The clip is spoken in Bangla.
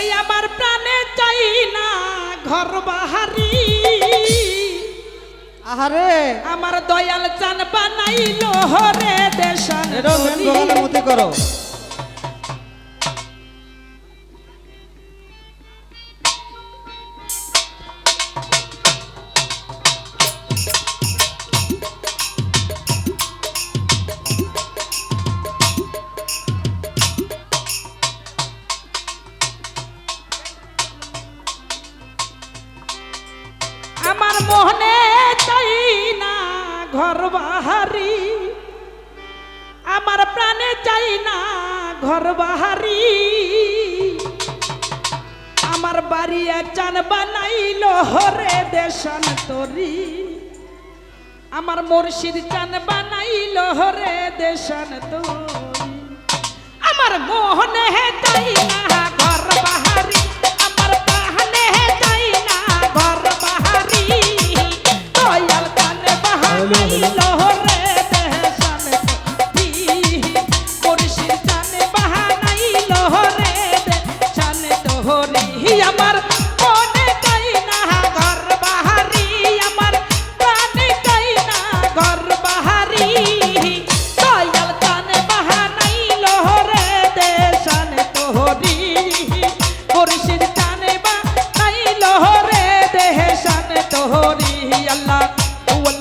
ওই আমার প্রাণে চাই না ঘর বাহারি। আহারে। আমার দয়াল চান বানাইলো হরে দেশান এটাও মেন করো। চাই না ঘর বাহারি। আমার বাড়ি চান বানাইল হরে দেশন তরি। আমার মুর্শিদ চান বানাইল হরে দেশন তরি। আমার মোহনে প্রাণে চাই না ঘর বাহারি। চান Oh,